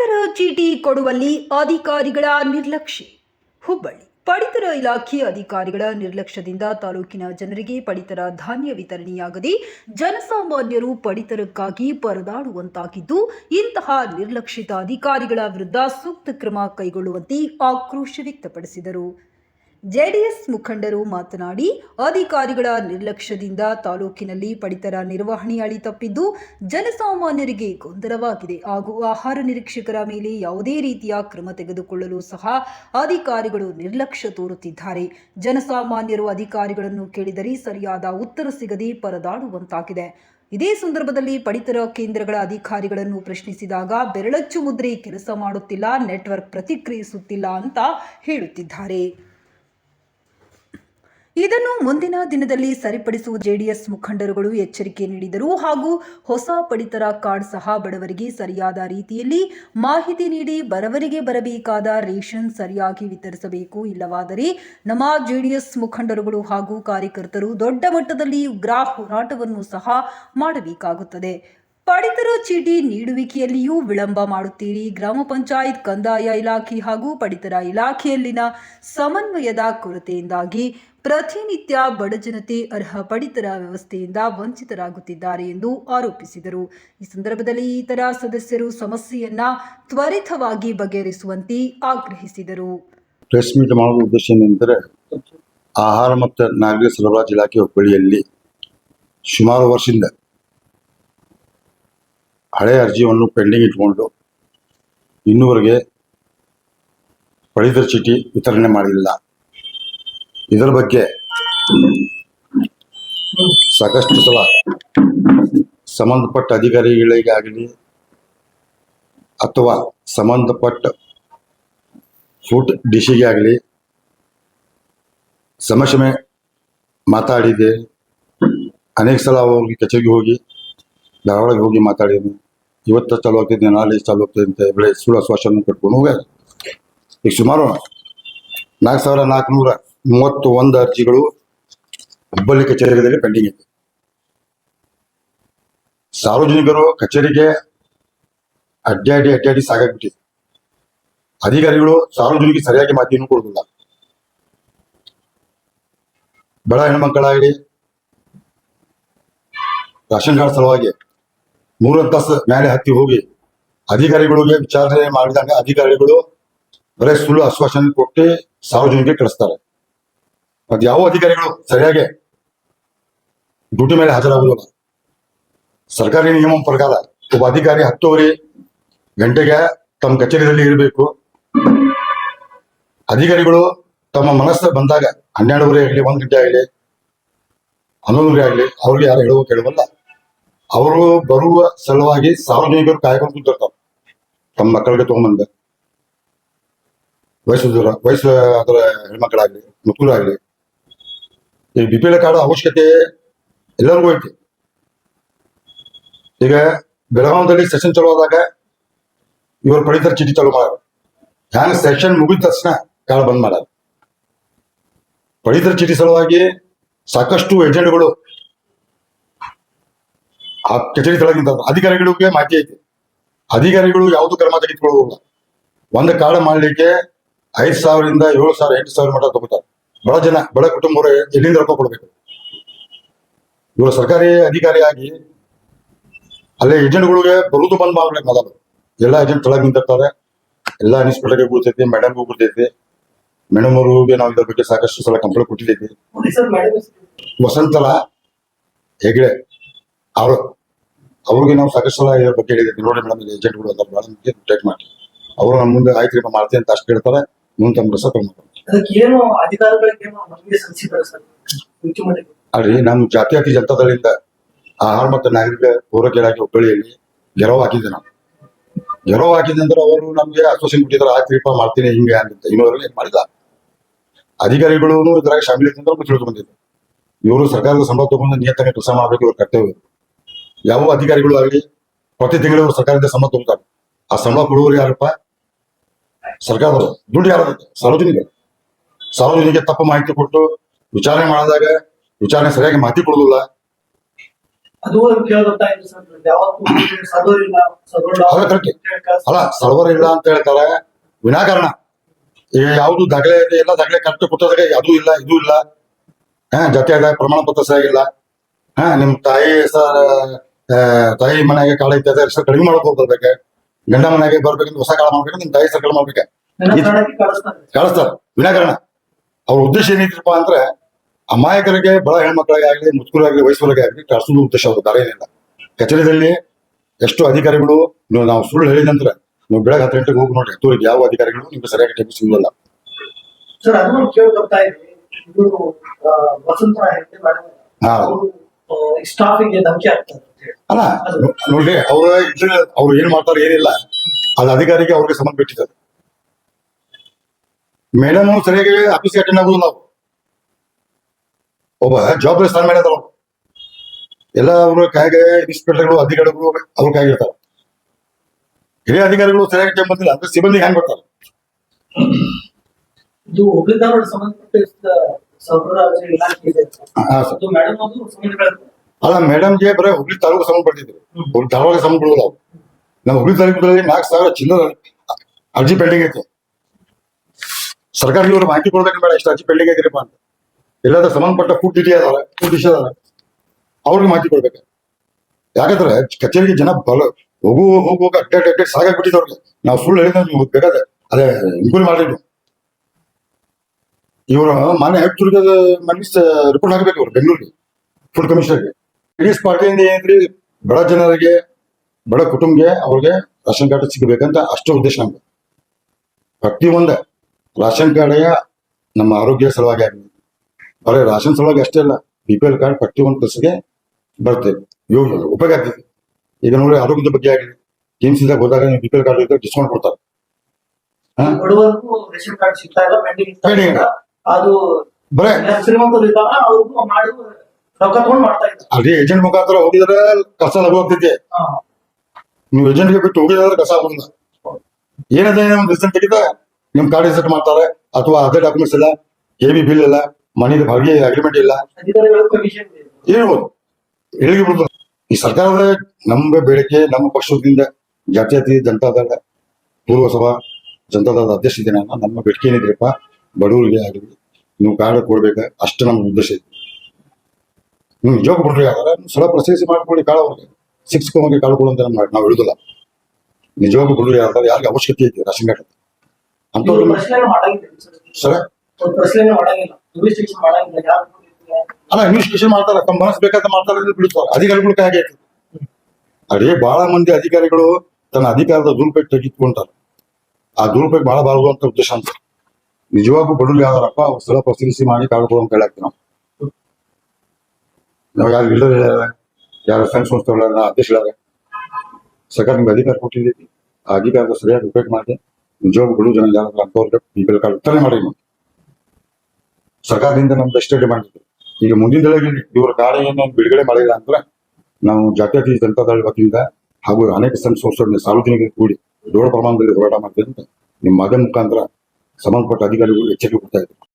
ಪಡಿತರ ಚೀಟಿ ಕೊಡುವಲ್ಲಿ ಅಧಿಕಾರಿಗಳ ನಿರ್ಲಕ್ಷ್ಯ. ಹುಬ್ಬಳ್ಳಿ ಪಡಿತರ ಇಲಾಖೆ ಅಧಿಕಾರಿಗಳ ನಿರ್ಲಕ್ಷ್ಯದಿಂದ ತಾಲೂಕಿನ ಜನರಿಗೆ ಪಡಿತರ ಧಾನ್ಯ ವಿತರಣೆಯಾಗದೆ ಜನಸಾಮಾನ್ಯರು ಪಡಿತರಕ್ಕಾಗಿ ಪರದಾಡುವಂತಾಗಿದ್ದು, ಇಂತಹ ನಿರ್ಲಕ್ಷಿತ ಅಧಿಕಾರಿಗಳ ವಿರುದ್ಧ ಸೂಕ್ತ ಕ್ರಮ ಕೈಗೊಳ್ಳುವಂತೆ ಆಕ್ರೋಶ ವ್ಯಕ್ತಪಡಿಸಿದರು. ಜೆಡಿಎಸ್ ಮುಖಂಡರು ಮಾತನಾಡಿ, ಅಧಿಕಾರಿಗಳ ನಿರ್ಲಕ್ಷ್ಯದಿಂದ ತಾಲೂಕಿನಲ್ಲಿ ಪಡಿತರ ನಿರ್ವಹಣೆ ಅಳಿ ತಪ್ಪಿದ್ದು, ಜನಸಾಮಾನ್ಯರಿಗೆ ಗೊಂದಲವಾಗಿದೆ. ಹಾಗೂ ಆಹಾರ ನಿರೀಕ್ಷಕರ ಮೇಲೆ ಯಾವುದೇ ರೀತಿಯ ಕ್ರಮ ತೆಗೆದುಕೊಳ್ಳಲು ಸಹ ಅಧಿಕಾರಿಗಳು ನಿರ್ಲಕ್ಷ್ಯ ತೋರುತ್ತಿದ್ದಾರೆ. ಜನಸಾಮಾನ್ಯರು ಅಧಿಕಾರಿಗಳನ್ನು ಕೇಳಿದರೆ ಸರಿಯಾದ ಉತ್ತರ ಸಿಗದೆ ಪರದಾಡುವಂತಾಗಿದೆ. ಇದೇ ಸಂದರ್ಭದಲ್ಲಿ ಪಡಿತರ ಕೇಂದ್ರಗಳ ಅಧಿಕಾರಿಗಳನ್ನು ಪ್ರಶ್ನಿಸಿದಾಗ, ಬೆರಳಚ್ಚು ಮುದ್ರೆ ಕೆಲಸ ಮಾಡುತ್ತಿಲ್ಲ, ನೆಟ್ವರ್ಕ್ ಪ್ರತಿಕ್ರಿಯಿಸುತ್ತಿಲ್ಲ ಅಂತ ಹೇಳುತ್ತಿದ್ದಾರೆ. ಇದನ್ನು ಮುಂದಿನ ದಿನದಲ್ಲಿ ಸರಿಪಡಿಸುವ ಜೆಡಿಎಸ್ ಮುಖಂಡರುಗಳು ಎಚ್ಚರಿಕೆ ನೀಡಿದರು ಹಾಗೂ ಹೊಸ ಪಡಿತರ ಕಾರ್ಡ್ ಸಹ ಬಡವರಿಗೆ ಸರಿಯಾದ ರೀತಿಯಲ್ಲಿ ಮಾಹಿತಿ ನೀಡಿ ಬಡವರಿಗೆ ಬರಬೇಕಾದ ರೇಷನ್ ಸರಿಯಾಗಿ ವಿತರಿಸಬೇಕು ಇಲ್ಲವಾದರೆ ನಮ್ಮ ಜೆಡಿಎಸ್ ಮುಖಂಡರುಗಳು ಹಾಗೂ ಕಾರ್ಯಕರ್ತರು ದೊಡ್ಡ ಮಟ್ಟದಲ್ಲಿ ಉಗ್ರ ಹೋರಾಟವನ್ನು ಸಹ ಮಾಡಬೇಕಾಗುತ್ತದೆ. ಪಡಿತರ ಚೀಟಿ ನೀಡುವಿಕೆಯಲ್ಲಿಯೂ ವಿಳಂಬ ಮಾಡುತ್ತೀರಿ. ಗ್ರಾಮ ಪಂಚಾಯತ್ ಕಂದಾಯ ಇಲಾಖೆ ಹಾಗೂ ಪಡಿತರ ಇಲಾಖೆಯಲ್ಲಿನ ಸಮನ್ವಯದ ಕೊರತೆಯಿಂದಾಗಿ ಪ್ರತಿನಿತ್ಯ ಬಡಜನತೆ ಅರ್ಹ ಪಡಿತರ ವ್ಯವಸ್ಥೆಯಿಂದ ವಂಚಿತರಾಗುತ್ತಿದ್ದಾರೆ ಎಂದು ಆರೋಪಿಸಿದರು. ಈ ಸಂದರ್ಭದಲ್ಲಿ ಇತರ ಸದಸ್ಯರು ಸಮಸ್ಯೆಯನ್ನ ತ್ವರಿತವಾಗಿ ಬಗೆಹರಿಸುವಂತೆ ಆಗ್ರಹಿಸಿದರು. ಪ್ರೆಸ್ ಮೀಟ್ ಮಾಡುವ ಉದ್ದೇಶ ಏನೆಂದರೆ, ಆಹಾರ ಮತ್ತು ನಾಗರಿಕ ಸರಬರಾಜು ಇಲಾಖೆ ಹುಬ್ಬಳ್ಳಿಯಲ್ಲಿ ಸುಮಾರು ವರ್ಷದಿಂದ ಹಳೆ ಅರ್ಜಿಯನ್ನು ಪೆಂಡಿಂಗ್ ಇಟ್ಕೊಂಡು ಇನ್ನೂವರೆಗೆ ಪಡಿತರ ಚೀಟಿ ವಿತರಣೆ ಮಾಡಿಲ್ಲ. ಇದರ ಬಗ್ಗೆ ಸಾಕಷ್ಟು ಸಲ ಸಂಬಂಧಪಟ್ಟ ಅಧಿಕಾರಿಗಳಿಗಾಗಲಿ ಅಥವಾ ಸಂಬಂಧಪಟ್ಟ ಫುಡ್ ಡಿಶಿಗೆ ಆಗಲಿ ಸಮಸ್ಯೆ ಮಾತಾಡಿದೆ. ಅನೇಕ ಸಲ ಹೋಗಿ ಕಚೇರಿಗೆ ಹೋಗಿ ಧಾರವಾಡಗೆ ಹೋಗಿ ಮಾತಾಡಿದ್ದೀನಿ ಇವತ್ತು ಚಾಲು ಆಗ್ತಿದೆ, ನಾಳೆ ಚಾಲು ಹೋಗ್ತಿದ್ದೆ ಅಂತ ಬೆಳೆ ಸುಳ್ಳು ಆಶ್ವಾಸನ ಕಟ್ಕೊಂಡು ಹೋಗ್ಯಾರ. ಈಗ ಸುಮಾರು ನಾಲ್ಕು ಸಾವಿರ ನಾಲ್ಕುನೂರ ಮೂವತ್ತು ಒಂದು ಅರ್ಜಿಗಳು ಹುಬ್ಬಳ್ಳಿ ಕಚೇರಿಗಳಲ್ಲಿ ಪೆಂಡಿಂಗ್ ಇದೆ ಸಾರ್ವಜನಿಕರು ಕಚೇರಿಗೆ ಅಡ್ಡಾಡಿ ಅಡ್ಡಾಡಿ ಸಾಕಾಗ್ಬಿಟ್ಟಿದೆ. ಅಧಿಕಾರಿಗಳು ಸಾರ್ವಜನಿಕ ಸರಿಯಾಗಿ ಮಾಹಿತಿಯನ್ನು ಕೊಡುವುದಿಲ್ಲ. ಬಡ ಹೆಣ್ಮಕ್ಕಳಾಗಲಿ ರಾಷನ್ ಕಾರ್ಡ್ ಸಲುವಾಗಿ ಮೂರು ತಾಸು ಮೇಲೆ ಹತ್ತಿ ಹೋಗಿ ಅಧಿಕಾರಿಗಳಿಗೆ ವಿಚಾರಣೆ ಮಾಡಿದಾಗ ಅಧಿಕಾರಿಗಳು ಬರೀ ಸುಳ್ಳು ಆಶ್ವಾಸನೆ ಕೊಟ್ಟು ಸಾರ್ವಜನಿಕರಿಗೆ ಕಳಿಸ್ತಾರೆ. ಅದು ಯಾವ ಅಧಿಕಾರಿಗಳು ಸರಿಯಾಗಿ ಡ್ಯೂಟಿ ಮೇಲೆ ಹಾಜರಾಗುವುದಿಲ್ಲ ಸರ್ಕಾರಿ ನಿಯಮ ಪ್ರಕಾರ ಒಬ್ಬ ಅಧಿಕಾರಿ ಹತ್ತುವರೆ ಗಂಟೆಗೆ ತಮ್ಮ ಕಚೇರಿಯಲ್ಲಿ ಇರಬೇಕು. ಅಧಿಕಾರಿಗಳು ತಮ್ಮ ಮನಸ್ಸು ಬಂದಾಗ ಹನ್ನೆರಡುವರೆ ಆಗಲಿ, ಒಂದು ಗಂಟೆ ಆಗಲಿ, ಹನ್ನೊಂದುವರೆ ಆಗಲಿ ಅವ್ರಿಗೆ ಯಾರು ಹೇಳುವ ಕೇಳುವಲ್ಲ, ಅವರು ಬರುವ ಸಲುವಾಗಿ ಸಾರ್ವಜನಿಕರು ಕಾಯ್ಕೊಂಡು ಕೂತಿರ್ತಾರೆ. ತಮ್ಮ ಮಕ್ಕಳಿಗೆ ತಗೊಂಬಂದ. ವಯಸ್ಸು ವಯಸ್ಸು ಅದರ ಹೆಣ್ಮಕ್ಳಾಗ್ಲಿ ಆಗಲಿ ಈ ಬಿ ಪಿ ಎಲ್ ಕಾರ್ಡ್ ಅವಶ್ಯಕತೆ ಎಲ್ಲರಿಗೂ ಐತಿ. ಈಗ ಬೆಳಗಾವದಲ್ಲಿ ಸೆಷನ್ ಚಲೋ ಆದಾಗ ಇವರು ಪಡಿತರ ಚೀಟಿ ಚಾಲೂ ಮಾಡ್ಯಾರ ಹ್ಯಾಂಗ ಸೆಷನ್ ಮುಗಿದ ತಕ್ಷಣ ಕಾರ್ಡ್ ಬಂದ್ ಮಾಡ್ಯಾರ ಪಡಿತರ ಚೀಟಿ ಸಲುವಾಗಿ ಸಾಕಷ್ಟು ಏಜೆಂಟ್ಗಳು ಆ ಕಚೇರಿ ಸ್ಥಳದಿಂದ ಅಧಿಕಾರಿಗಳಿಗೆ ಮಾಹಿತಿ ಐತಿ. ಅಧಿಕಾರಿಗಳು ಯಾವುದು ಕ್ರಮ ತೆಗೆದುಕೊಳ್ಳುವುದಿಲ್ಲ. ಒಂದು ಕಾರ್ಡ್ ಮಾಡ್ಲಿಕ್ಕೆ ಐದು ಸಾವಿರದಿಂದ ಏಳು ಸಾವಿರ, ಎಂಟು ಸಾವಿರ ಮಟ್ಟ ತಗೋತಾರೆ. ಬಡ ಜನ ಬಡ ಕುಟುಂಬರು ಎಲ್ಲಿಂದ ರೊಕ್ಕ ಕೊಡ್ಬೇಕು? ಇವರು ಸರ್ಕಾರಿ ಅಧಿಕಾರಿಯಾಗಿ ಅಲ್ಲೇ ಏಜೆಂಟ್ಗಳಿಗೆ ಬರುವುದು ಬಂದ್ ಮಾಡ್ಬೇಕು ಮೊದಲು. ಎಲ್ಲ ಏಜೆಂಟ್ ಕೆಳಗೆ ನಿಂತಿರ್ತಾರೆ. ಎಲ್ಲ ಇನ್ಸ್ಪೆಕ್ಟರ್ಗೆ ಬೀಳ್ತೈತಿ ಮೇಡಮ್ಗೂ ಬೀಳ್ತೈತಿ ಮೇಡಮ್ ಅವ್ರಿಗೆ ನಾವು ಇದ್ರ ಬಗ್ಗೆ ಸಾಕಷ್ಟು ಸಲ ಕಂಪ್ಲೇಂಟ್ ಕೊಟ್ಟಿದ್ದೀವಿ. ವಸಂತಲ ಹೆಗ್ಡೆ ಅವರು, ಅವ್ರಿಗೆ ನಾವು ಸಾಕಷ್ಟು ಸಲ ಇದ್ರ ಬಗ್ಗೆ ಹೇಳಿದ್ದೀವಿ. ನೋಡಿ ಮೇಡಮ್ ಏಜೆಂಟ್ಗಳು ಟೇಕ್ ಮಾಡಿ. ಅವರು ನಮ್ಮ ಮುಂದೆ ಆಯ್ತು ಮಾಡ್ತೀನಿ ಅಂತ ಅಷ್ಟು ಹೇಳ್ತಾರೆ. ಸಲ್ಲಿಸಿದ್ದಾರೆ ಸರ್. ಅಲ್ರಿ ನಮ್ಮ ಜಾತ್ಯತೀತ ಜನತಾದಳಿಂದ ಆಹಾರ ಮತ್ತು ನಾಗರಿಕ ಪೂರಕ ಇಲಾಖೆ ಹುಬ್ಬಳ್ಳಿಯಲ್ಲಿ ಗೆರವ್ ಹಾಕಿದ್ದೆ ನಾವು. ಗೆರವ್ ಹಾಕಿದ್ದೆ ಅಂದ್ರೆ ಅವರು ನಮ್ಗೆ ಅಸೋಸಿಯೇಷನ್ ಆ ಆಯ್ತು ಮಾಡ್ತೀನಿ ಹಿಂಗೆ ಅಂತ ಇನ್ನೂರಲ್ಲಿ ಏನ್ ಮಾಡಿಲ್ಲ. ಅಧಿಕಾರಿಗಳು ಇದ್ರಾಗ ಶಾಮಿಲ್ ಅಂತ ನಮ್ಗೆ ತಿಳಿದು ಬಂದಿದೆ ಇವರು ಸರ್ಕಾರದ ಸಂಬಳ ತಗೊಂಡು ನಿಯತ್ತಾಗಿ ಕೆಲಸ ಮಾಡಬೇಕು ಇವ್ರ ಕರ್ತವ್ಯ. ಯಾವ ಅಧಿಕಾರಿಗಳು ಆಗಲಿ ಪ್ರತಿ ತಿಂಗಳು ಇವರು ಸರ್ಕಾರದಿಂದ ಸಂಬಳ ತಗೊಳ್ತಾರೆ ಆ ಸಂಬಳ ಕೊಡುವವರು ಯಾರಪ್ಪ? ಸರ್ಕಾರದವರು ದುಡ್ಡು ಯಾರು ಸಾರ್ವಜನಿಕರು ಸಾರ್ವಜನಿಕ ತಪ್ಪು ಮಾಹಿತಿ ಕೊಟ್ಟು ವಿಚಾರಣೆ ಮಾಡಿದಾಗ ವಿಚಾರಣೆ ಸರಿಯಾಗಿ ಮಾಹಿತಿ ಕೊಡುದಿಲ್ಲ ಅಲ್ಲ ಸರ್ವರ್ ಇಲ್ಲ ಅಂತ ಹೇಳ್ತಾರೆ. ವಿನಾಕಾರಣ. ಈಗ ಯಾವುದು ದಾಖಲೆ ಇದೆ ಎಲ್ಲ ದಾಖಲೆ ಕರೆಕ್ಟ್ ಕೊಟ್ಟದಾಗ ಅದು ಇಲ್ಲ ಇದು ಇಲ್ಲ. ಹಾ ಜೊತೆ ಪ್ರಮಾಣ ಪತ್ರ ಸರಿಯಾಗಿಲ್ಲ ಹಾ ನಿಮ್ ತಾಯಿ ಸರ್ ತಾಯಿ ಮನೆಗೆ ಕಾಳ ಹೆಸರು ಕಡಿಮೆ ಮಾಡ್ಕೊಂಡು ಬರ್ಬೇಕು ಗಂಡ ಮನೆಗೆ ಬರ್ಬೇಕಂತ ಹೊಸ ಕಾಲ ಮಾಡ್ಬೇಕು ನಿಮ್ ತಾಯಿ ಸರ್ಕಲ್ ಕಡಿಮೆ ಕಳಿಸ್ತಾರ. ವಿನಾಕರಣ. ಅವ್ರ ಉದ್ದೇಶ ಏನಿತ್ತಪ್ಪ ಅಂದ್ರೆ ಅಮಾಯಕರಿಗೆ ಬಡ ಹೆಣ್ಮಕ್ಳಿಗೆ ಆಗಲಿ ಮುದುಕರಾಗಲಿ ವಯಸ್ಸುಗಳಿಗೆ ಆಗಲಿ ಕಳಿಸೋದು ಉದ್ದೇಶ ಅವ್ರ ಬೇರೆ ಏನಿಲ್ಲ. ಕಚೇರಿದಲ್ಲಿ ಎಷ್ಟು ಅಧಿಕಾರಿಗಳು ನೀವು ನಾವು ಸುಳ್ಳು ಹೇಳಿದ ನಂತರ ನೀವು ಬೆಳಗ್ಗೆ ಹತ್ತು ಗಂಟೆಗೆ ಹೋಗಿ ನೋಡಿ ಹತ್ತು ಯಾವ ಅಧಿಕಾರಿಗಳು ನಿಮ್ಗೆ ಸರಿಯಾಗಿ ಟೈಮ್ ಸಿಗಲ್ಲ ಹಾ. ಸ್ಟಾಫಿಗೆ ಧಮಕಿ ಆಗ್ತದೆ. ಅಲ್ಲ ನೋಡಿ ನೋಡ್ರಿ ಅವ್ರ ಅವ್ರು ಏನ್ ಮಾಡ್ತಾರೆ ಏನಿಲ್ಲ. ಅದು ಅಧಿಕಾರಿಗೆ ಅವ್ರಿಗೆ ಸಂಬಂಧ ಬಿಟ್ಟಿದ್ದಾರೆ ಮೇಡಮ್ ಸರಿಯಾಗಿ ಆಫೀಸ್ಗೆ ಅಟೆಂಡ್ ಆಗುದು ನಾವು ಒಬ್ಬ ಜವಾಬ್ದಾರಿ ಸ್ಥಾನ ಮೇಲೆ ಅದಾವ ಎಲ್ಲ ಅವರು ಕಾಯಿಗೆ ಇನ್ಸ್ಪೆಕ್ಟರ್ಗಳು ಅಧಿಕಾರಿಗಳು ಅವ್ರ ಕಾಯಿರ್ತಾರೆ ಹಿರಿಯ ಅಧಿಕಾರಿಗಳು ಸರಿಯಾಗಿ ಟೈಮ್ ಬಂದಿಲ್ಲ ಅಂದ್ರೆ ಸಿಬ್ಬಂದಿ ಹೆಂಗ್ ಬರ್ತಾರೆ? ಇದು ಹುಬ್ಳಿ ಧಾರವಾಡ ಸಂಬಂಧಪಟ್ಟ ಸರಬರಾಜು ಇಲಾಖೆ ಇದೆ ಮೇಡಮ್ ಅವರು ಅದು ಮೇಡಮ್ ಅವರು ಮೇಡಮ್ ಜೆ ಬರೀ ಹುಬ್ಳಿ ತಾಲೂಕು ಸಂಬಂಧ ಪಡ್ತಿದ್ರು ಹುಬ್ಳಿ ಧಾರವಾಡ ಸಂಬಂಧ ಬಿಡೋದು ನಾವು ನಮ್ಮ ಹುಬ್ಳಿ ತಾಲೂಕಲ್ಲಿ ನಾಲ್ಕು ಸಾವಿರ ಚಿನ್ನದ ಅರ್ಜಿ ಪೆಂಡಿಂಗ್ ಐತೆ. ಸರ್ಕಾರದವರು ಮಾಹಿತಿ ಕೊಡ್ಬೇಕು ಬೇಡ ಎಷ್ಟು ಅರ್ಜಿ ಪೆಂಡಿಂಗ್ ಐತಿರಪ್ಪ ಅಂತ. ಎಲ್ಲಾದ್ರೂ ಸಂಬಂಧಪಟ್ಟ ಫುಡ್ ಡಿಟಿ ಅದಾರ ಫುಡ್ ಡಿಶ್ ಅದಾರ ಅವ್ರಿಗೆ ಮಾಹಿತಿ ಕೊಡ್ಬೇಕು. ಯಾಕಂದ್ರೆ ಕಚೇರಿಗೆ ಜನ ಬಲ ಹೋಗು ಹೋಗು ಅಡ್ಡಾಡ್ ಅಡ್ಡಾಡ್ ಸಾಕಾಗ್ಬಿಟ್ಟಿದ್ದವ್ರಿಗೆ ನಾವು ಸುಳ್ಳು ಹೇಳಿದ್ರೆ ನೀವು ಬೇಕಾದ್ರೆ ಅದೇ ಇನ್ಕ್ವೈರಿ ಮಾಡಿದ್ವಿ ಇವರು ಮಾನ್ಯ ಆಯುಕ್ತರಿಗೆ ಮನಸ್ ರಿಪೋರ್ಟ್ ಹಾಕಬೇಕು ಇವರು ಬೆಂಗಳೂರಿಗೆ ಫುಡ್ ಕಮಿಷನರ್ಗೆ ಇಡೀ ಪಾರ್ಟಿಯಿಂದ ಏನ್ರಿ? ಬಡ ಜನರಿಗೆ ಬಡ ಕುಟುಂಬಕ್ಕೆ ಅವ್ರಿಗೆ ರೇಷನ್ ಕಾರ್ಡ್ ಸಿಗಬೇಕಂತ ಅಷ್ಟು ಉದ್ದೇಶ ನಮ್ಗೆ ಪ್ರತಿಯೊಂದ ರೇಷನ್ ಕಾರ್ಡ್ ನಮ್ಮ ಆರೋಗ್ಯ ಸಲುವಾಗಿ ಆಗಲಿ. ಬರೀ ರೇಷನ್ ಸಲುವಾಗಿ ಅಷ್ಟೇ ಅಲ್ಲ ಬಿ ಪಿ ಎಲ್ ಕಾರ್ಡ್ ಪ್ರತಿಯೊಂದು ಕೆಲಸಕ್ಕೆ ಬರ್ತದೆ. ಯೋಗ ಉಪಯೋಗ ಆಗ್ತೈತಿ ಈಗ ನೋಡಿ ಆರೋಗ್ಯದ ಬಗ್ಗೆ ಆಗಲಿ ಟಿಮ್ಸಿದಾಗ ಹೋದಾಗ ನೀವು ಬಿ ಪಿ ಎಲ್ ಕಾರ್ಡ್ ಇದ್ದರೆ ಡಿಸ್ಕೌಂಟ್ ಕೊಡ್ತಾರೆ. ರೇಷನ್ ಕಾರ್ಡ್ ಸಿಗ್ತಾ ಇಲ್ಲ ಪೆಂಡಿಂಗ್ Pending ಅದು ಬರೇ. ಶ್ರೀಮಂತರು ಅವ್ರಿಗೂ ಅದೇ ಏಜೆಂಟ್ ಮುಖಾಂತರ ಹೋಗಿದ್ರೆ ಕಸ ಲಘು ಆಗ್ತೈತೆ. ನೀವು ಏಜೆಂಟ್ಗೆ ಬಿಟ್ಟು ಹೋಗಿದ್ರೆ ಕಸ ಆಗುದಿಲ್ಲ ಏನಾದ್ರೂ ಒಂದು ತೆಗಿದ? ನಿಮ್ ಕಾರ್ಡ್ ರಿಸೆಟ್ ಮಾಡ್ತಾರೆ ಅಥವಾ ಅದೇ ಡಾಕ್ಯುಮೆಂಟ್ಸ್ ಇಲ್ಲ ಎ ಬಿ ಬಿಲ್ ಇಲ್ಲ ಮನಿದ ಬಾಡಿಗೆ ಅಗ್ರಿಮೆಂಟ್ ಇಲ್ಲ. ಹೇಳ್ಬೋದು. ಹೇಳಿ ಬಿಡ್ಬೋದು? ಈ ಸರ್ಕಾರದ ನಮ್ಮ ಬೇಡಿಕೆ ನಮ್ಮ ಪಕ್ಷದಿಂದ ಜಾತ್ಯತೀತ ಜನತಾದಳ ಪೂರ್ವಸಭಾ ಜನತಾದಳದ ಅಧ್ಯಕ್ಷ ಇದ್ದೇನೆ ನಾನು. ನಮ್ಮ ಬೇಡಿಕೆ ಏನಿದ್ರಪ್ಪ ಬಡವರಿಗೆ ಆಗಲಿ ನೀವು ಕಾರ್ಡ್ ಕೊಡ್ಬೇಕು? ಅಷ್ಟು ನಮ್ಮ ಉದ್ದೇಶ ಇದೆ. ನೀವು ನಿಜವಾಗ ಬಿಡ್ರಿ ಆದರೆ ಸಲ ಪ್ರೊಸೆಸ್ ಮಾಡ್ಕೊಳ್ಳಿ ಕಾಳು ಅವ್ರಿಗೆ. ಶಿಕ್ಷಕವಾಗಿ ಕಾಳು ಕೊಡು ಅಂತ ನಾವು ಹೇಳುದಿಲ್ಲ. ನಿಜವಾಗ ಬಿಡ್ರಿ ಯಾರು ಯಾರಿಗೆ ಅವಶ್ಯಕತೆ ಐತಿ ರಾಶನ್ ಕಾರ್ಡ್ ಅಂತವ್ರು ಸರ್. ಅಲ್ಲ ಇನ್ವೆಸ್ಟಿಗೇಷನ್ ಮಾಡ್ತಾರ ತಮ್ಮ ಮನಸ್ಸು ಬೇಕಾದ ಮಾಡ್ತಾರೆ ಅಂತ ಬಿಡ್ತಾರೆ ಅಧಿಕಾರಿಗಳು ಕೈ ಆಗೈತಿ ಅದೇ ಬಹಳ ಮಂದಿ ಅಧಿಕಾರಿಗಳು ತನ್ನ ಅಧಿಕಾರದ ದುರುಪಯೋಗ ತೆಗೆದುಕೊಂಡಾರೆ. ಆ ದುರುಪಯೋಗ ಬಹಳ ಬಾರದು ಅಂತ ಉದ್ದೇಶ ಅಂತ. ನಿಜವಾಗೂ ಬಡವ್ರು ಯಾವ್ದಾರಪ್ಪ ಅವ್ರ ಸ್ಥಳ ಪರಿಶೀಲಿಸಿ ಮಾಡಿ ಕಾಡ್ಕೊಳ್ಳೋ ಅಂತ ಹೇಳಾಕ್ತೀವಿ ನಾವು. ನಾವು ಯಾರು ಇಲ್ಲದ ಯಾರು ಸಂಘ ಸಂಸ್ಥೆಗಳ ಅಧ್ಯಕ್ಷರಾಗ ಸರ್ಕಾರ ನಿಮ್ಗೆ ಅಧಿಕಾರ ಕೊಟ್ಟಿದ್ದೀವಿ ಆ ಅಧಿಕಾರದ ಸರಿಯಾಗಿ ಉಪಯೋಗ ಮಾಡಿ ಬಡವ ಜನ ಯಾರು ಅಂತವ್ರಿಗೆ ಈ ಕಾರ್ಡ್ ವಿತರಣೆ ಮಾಡಿ ಸರ್ಕಾರದಿಂದ ನಮ್ದು ಎಷ್ಟೇ ಇದೆ. ಈಗ ಮುಂದಿನ ದಿನಗಳಲ್ಲಿ ಇವರ ಕಾರ್ಯವನ್ನು ಬಿಡುಗಡೆ ಮಾಡಿಲ್ಲ ಅಂದ್ರೆ, ನಾವು ಜಾತ್ಯತೀತ ಜನತಾದಳ ವತಿಯಿಂದ ಹಾಗೂ ಅನೇಕ ಸಂಘ ಸಂಸ್ಥೆಗಳನ್ನ ಸಾರ್ವಜನಿಕರಿಗೆ ಕೂಡಿ ದೊಡ್ಡ ಪ್ರಮಾಣದಲ್ಲಿ ಹೋರಾಟ ಮಾಡ್ತೀವಿ ನಿಮ್ಮ ಮಾಧ್ಯಮ ಮುಖಾಂತರ ಸಂಬಂಧಪಟ್ಟ ಅಧಿಕಾರಿಗಳು ಎಚ್ಚರಿಕೆ ಕೊಡ್ತಾ ಇದ್ದಾರೆ.